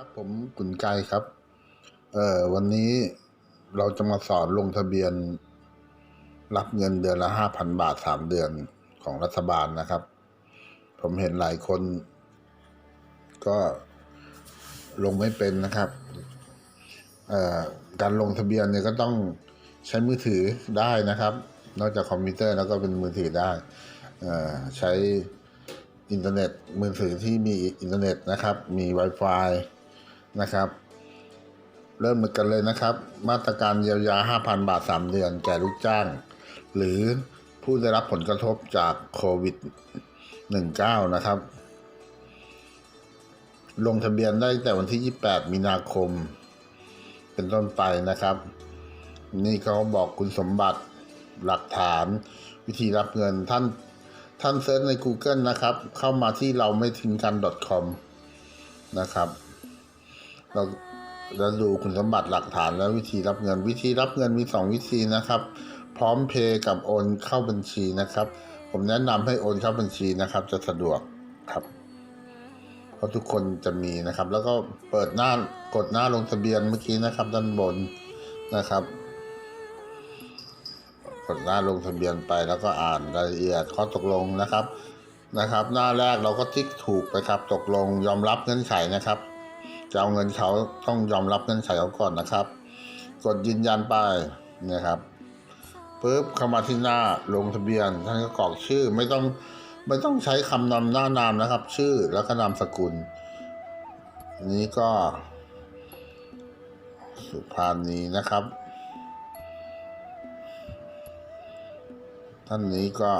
ครับผมกุนไกครับ เอ่อวันนี้เราจะมาสอนลงทะเบียน รับเงินเดือนละห้าพันบาทสามเดือนของรัฐบาลนะครับ ผมเห็นหลายคน ก็ลงไม่เป็นนะครับ เอ่อการลงทะเบียนเนี่ยก็ต้องใช้มือถือได้นะครับ นอกจากคอมพิวเตอร์แล้วก็เป็นมือถือได้เอ่อใช้อินเทอร์เน็ตมือถือที่มีอินเทอร์เน็ตนะครับ มี Wi-Fi นะครับ เริ่มกันเลยนะครับ มาตรการเยียวยา 5,000 บาท 3 เดือนแก่ลูกจ้าง หรือผู้ได้รับผลกระทบจากโควิด 19 นะครับ ลงทะเบียนได้แต่วันที่ 28 มีนาคม เป็นต้นไปนะครับ นี่เขาบอกคุณสมบัติหลักฐาน วิธีรับเงินท่านท่านเซิร์ชใน Google นะครับ เข้ามาที่เราไม่ทิ้งกัน .com นะครับ เราเราดูคุณสมบัติหลักฐานและวิธีรับเงินวิธีรับเงินมี 2 วิธีนะครับ พร้อมเพย์กับโอนเข้าบัญชีนะครับ ผมแนะนำให้โอนเข้าบัญชีนะครับ จะสะดวกครับ เพราะทุกคนจะมีนะครับ แล้วก็เปิดหน้ากดหน้าลงทะเบียนเมื่อกี้นะครับ ด้านบนนะครับ กดหน้าลงทะเบียนไปแล้วก็อ่านรายละเอียดข้อตกลงนะครับนะครับ หน้าแรกเราก็ติ๊กถูกไปครับ ตกลงยอมรับเงื่อนไขนะครับ จะเอาเงินเขาต้องยอมรับเงื่อนไขเขาก่อนนะครับ กดยืนยันไปนะครับปุ๊บเข้ามาที่หน้าลงทะเบียนท่านก็กรอกชื่อไม่ต้องไม่ต้องใช้คำนำหน้านามนะครับ ชื่อแล้วก็นามสกุล นี้ก็ สุภานีนะครับ ท่านนี้ก็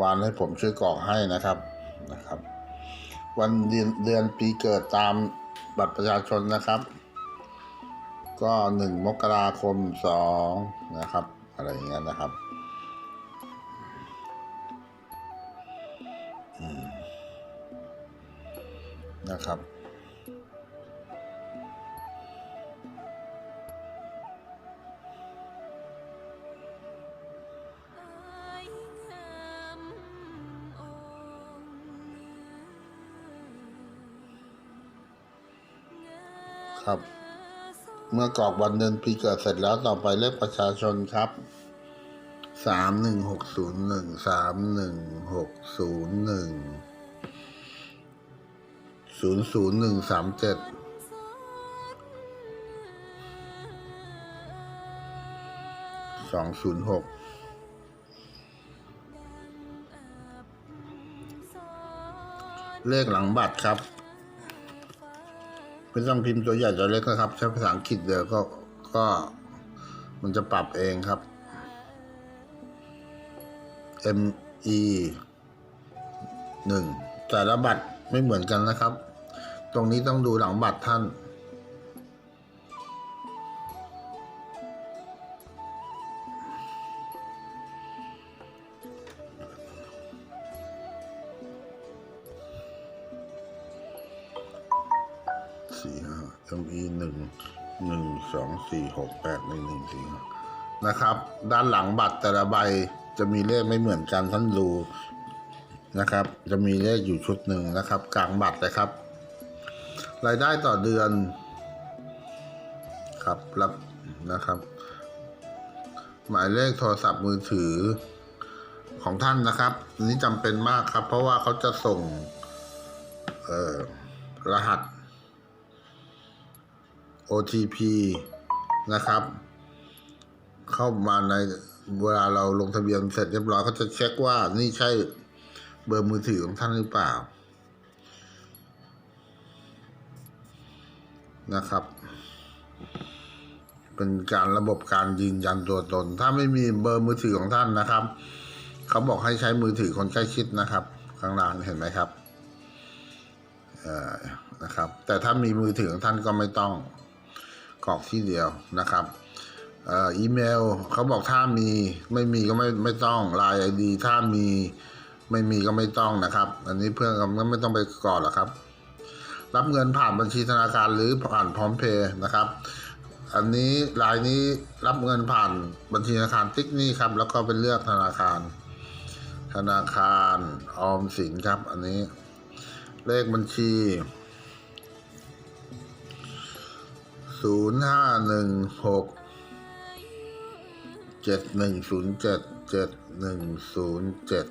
วานให้ผมช่วยกรอกให้นะครับนะครับ วันเดือนปีเกิดตามบัตรประชาชนนะครับ ก็หนึ่งมกราคมสองนะครับ อะไรอย่างเงี้ยนะครับนะครับ ครับ เมื่อกรอกวันเดือนปีเกิดเสร็จแล้วต่อไปเลขประชาชนครับสามหนึ่งหกศูนย์หนึ่งสามหนึ่งหกศูนย์หนึ่งศูนย์ศูนย์หนึ่งสามเจ็ดสองศูนย์หกเลขหลังบัตรครับ ไม่ต้องพิมพ์ตัวใหญ่ตัวเล็กนะครับ ใช้ภาษาอังกฤษเดี๋ยวก็ก็ มันจะปรับเองครับ M E หนึ่งแต่ละบัตรไม่เหมือนกันนะครับ ตรงนี้ต้องดูหลังบัตรท่าน สี่ห้า ME หนึ่งหนึ่งสองสี่หกแปดหนึ่งหนึ่งสี่ห้านะครับ ด้านหลังบัตรแต่ละใบจะมีเลขไม่เหมือนกันท่านดูนะครับ จะมีเลขอยู่ชุดหนึ่งนะครับ กลางบัตรนะครับ รายได้ต่อเดือน ครับรับนะครับ หมายเลขโทรศัพท์มือถือของท่านนะครับอันนี้จำเป็นมากครับ เพราะว่าเขาจะส่ง เอ่อรหัส OTP นะครับ เข้ามาในเวลาเราลงทะเบียนเสร็จเรียบร้อยเขาจะเช็คว่านี่ใช่เบอร์มือถือของท่านหรือเปล่า นะครับ เป็นการระบบการยืนยันตัวตน ถ้าไม่มีเบอร์มือถือของท่านนะครับ เขาบอกให้ใช้มือถือคนใกล้ชิดนะครับ ข้างล่างเห็นไหมครับเอ่อนะครับ แต่ถ้ามีมือถือของท่านก็ไม่ต้อง กรอกที่เดียวนะครับอีเมลเขาบอกถ้ามีไม่มีก็ไม่ไม่ต้องไลน์ไอดีถ้ามีไม่มีก็ไม่ต้องนะครับ อันนี้เพื่อนก็ไม่ต้องไปกรอกหรอกครับ รับเงินผ่านบัญชีธนาคารหรือผ่านพร้อมเพย์นะครับ อันนี้รายนี้รับเงินผ่านบัญชีธนาคารติ๊กนี่ครับ แล้วก็เป็นเลือกธนาคาร ธนาคารออมสินครับ อันนี้ เลขบัญชี ศูนย์ห้าหนึ่งหกเจ็ดหนึ่งศูนย์เจ็ดเจ็ดหนึ่งศูนย์เจ็ด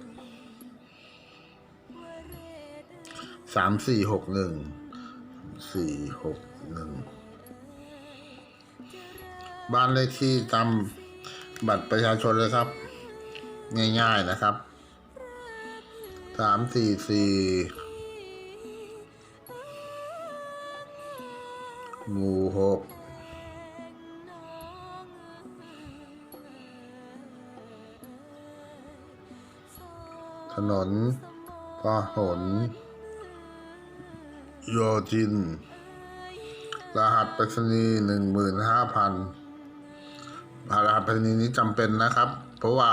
สามสี่หกหนึ่งสี่หกหนึ่งบ้านเลขที่ตามบัตรประชาชนเลยครับ ง่ายๆนะครับสามสี่สี่ หมู่หกถนนพหลโยธิน รหัสไปรษณีย์หนึ่งหมื่นห้าพันรหัสไปรษณีย์นี้จำเป็นนะครับ เพราะว่า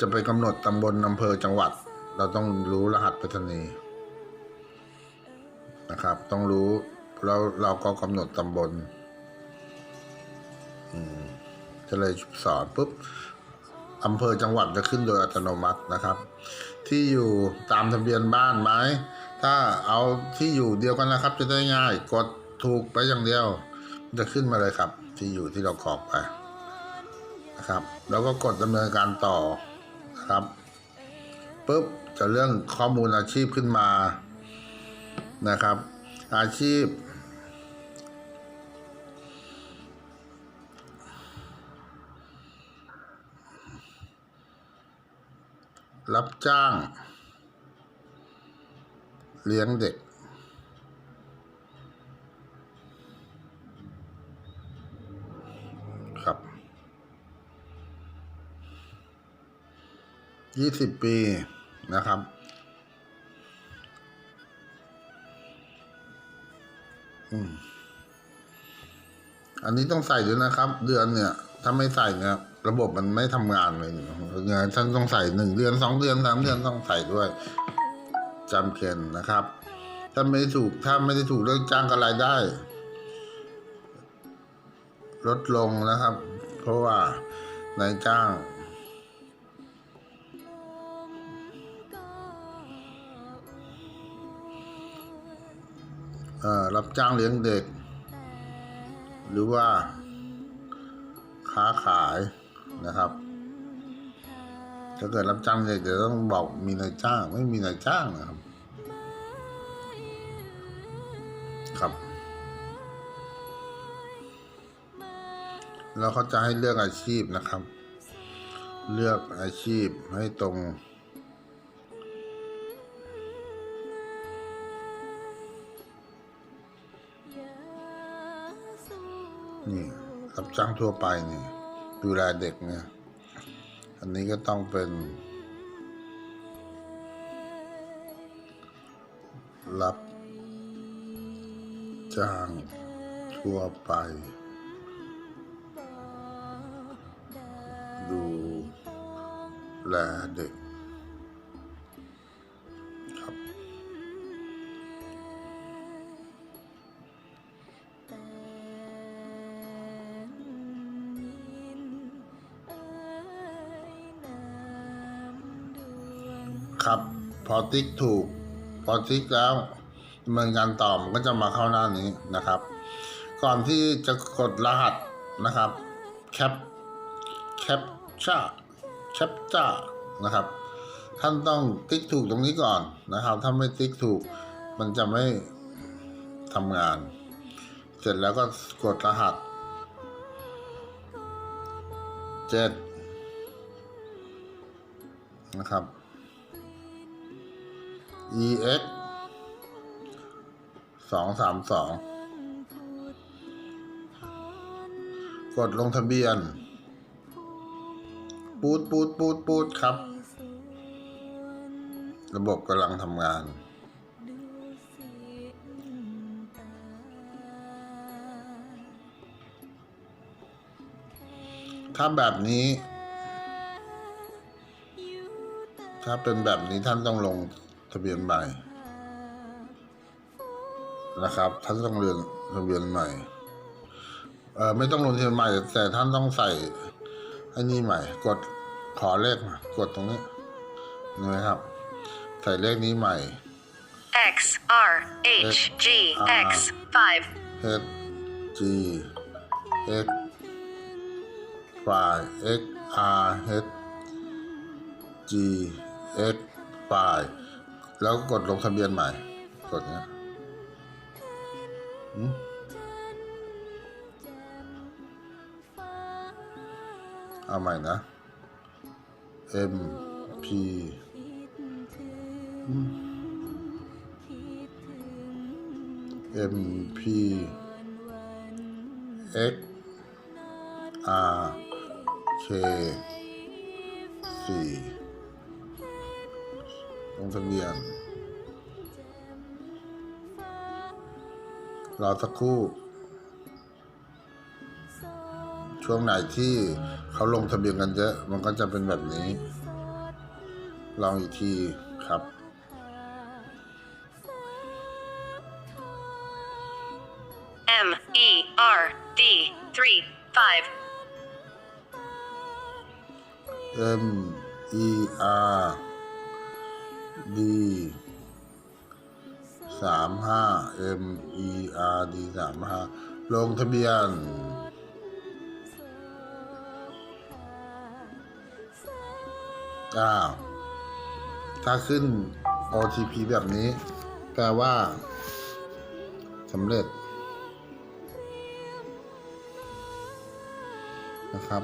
จะไปกำหนดตำบลอำเภอจังหวัด เราต้องรู้รหัสไปรษณีย์นะครับ ต้องรู้ แล้วเราก็กำหนดตำบลอืมจะเลยสอนปุ๊บอำเภอจังหวัดจะขึ้นโดยอัตโนมัตินะครับ ที่อยู่ตามทะเบียนบ้านไหมถ้าเอาที่อยู่เดียวกันนะครับ จะได้ง่าย กดถูกไปอย่างเดียว จะขึ้นมาเลยครับ ที่อยู่ที่เรากรอกไปนะครับ แล้วก็กดดำเนินการต่อนะครับปุ๊บจะเรื่องข้อมูลอาชีพขึ้นมานะครับ อาชีพ รับจ้าง เลี้ยงเด็ก ครับยี่สิบปีนะครับอืมอันนี้ต้องใส่ด้วยนะครับ เดือนเนี่ย ถ้าไม่ใส่เนี่ยระบบมันไม่ทำงานเลยเนี่ยท่านต้องใส่หนึ่งเดือนสองเดือนสามเดือนต้องใส่ด้วยจำเข็นนะครับ ถ้าไม่ได้ถูกถ้าไม่ได้ถูกเรื่องจ้างกับรายได้ ลดลงนะครับ เพราะว่านายจ้างเอ่อรับจ้างเลี้ยงเด็ก หรือว่า ค้าขายนะครับ ถ้าเกิดรับจ้างเด็กจะต้องบอกมีนายจ้าง ไม่มีนายจ้างนะครับ ครับ แล้วเขาจะให้เลือกอาชีพนะครับ เลือกอาชีพให้ตรงนี่ รับจ้างทั่วไปนี่ดูแลเด็กเนี่ย อันนี้ก็ต้องเป็นรับจ้างทั่วไป ดูแลเด็ก พอติ๊กถูก พอติ๊กแล้วดำเนินการต่อมันก็จะมาเข้าหน้านี้นะครับ ก่อนที่จะกดรหัสนะครับแคปแคปช่าแคปจ้านะครับ ท่านต้องติ๊กถูกตรงนี้ก่อนนะครับ ถ้าไม่ติ๊กถูกมันจะไม่ทำงาน เสร็จแล้วก็กดรหัสเจ็ดนะครับ EX สองสามสองกดลงทะเบียน ปูดปูดปูดปูดครับ ระบบกำลังทำงาน ถ้าแบบนี้ ถ้าเป็นแบบนี้ท่านต้องลง ทะเบียนใหม่นะครับท่านต้องเรียนทะเบียนใหม่เออไม่ต้องลงทะเบียนใหม่ แต่ท่านต้องใส่ไอ้นี่ใหม่ กดขอเลขมากดตรงนี้เห็นไหมครับ ใส่เลขนี้ใหม่ X R H G X 5 H G x ไฟล์ x r h g x ไฟล์ แล้วก็กดลงทะเบียนใหม่ กดเนี้ยเอาใหม่นะ m p อืม M P X R K สี่ ลงทะเบียน รอสักครู่ ช่วงไหนที่เขาลงทะเบียนกันเยอะ มันก็จะเป็นแบบนี้ ลองอีกทีครับ M E R D three five M E R D สามห้า M E R D สามห้าลงทะเบียน อ้าว ถ้าขึ้น OTP แบบนี้ แปลว่าสำเร็จนะครับ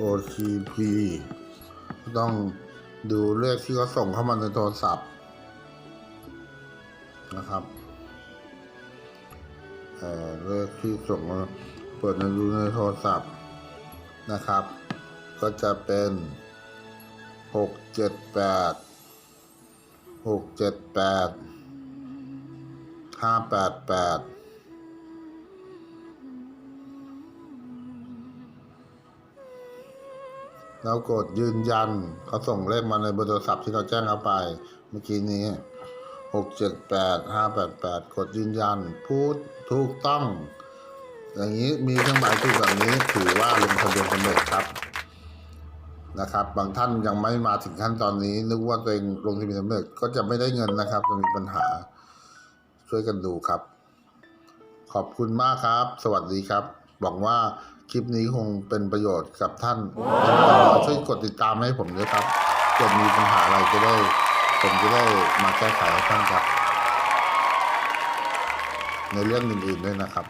OTP ต้องดูเลขที่เขาส่งเข้ามาในโทรศัพท์นะครับเอ่อเลขที่ส่งมาเปิดมาดูในโทรศัพท์นะครับ ก็จะเป็นหกเจ็ดแปดหกเจ็ดแปดห้าแปดแปด แล้วกดยืนยันเขาส่งเลขมาในเบอร์โทรศัพท์ที่เราแจ้งเข้าไป เมื่อกี้นี้หกเจ็ดแปดห้าแปดแปดกดยืนยัน พูดถูกต้อง อย่างนี้มีเครื่องหมายถูกแบบนี้ถือว่าลงทะเบียนสำเร็จครับนะครับ บางท่านยังไม่มาถึงขั้นตอนนี้ นึกว่าตัวเองลงทะเบียนสำเร็จก็จะไม่ได้เงินนะครับจะมีปัญหาช่วยกันดูครับ ขอบคุณมากครับ สวัสดีครับหวังว่า คลิปนี้คงเป็นประโยชน์กับท่านแล้วก็ช่วยกดติดตามให้ผมด้วยครับเกิดมีปัญหาอะไรจะได้ ผมจะได้มาแก้ไขให้ท่านครับ ในเรื่องอื่นๆด้วยนะครับ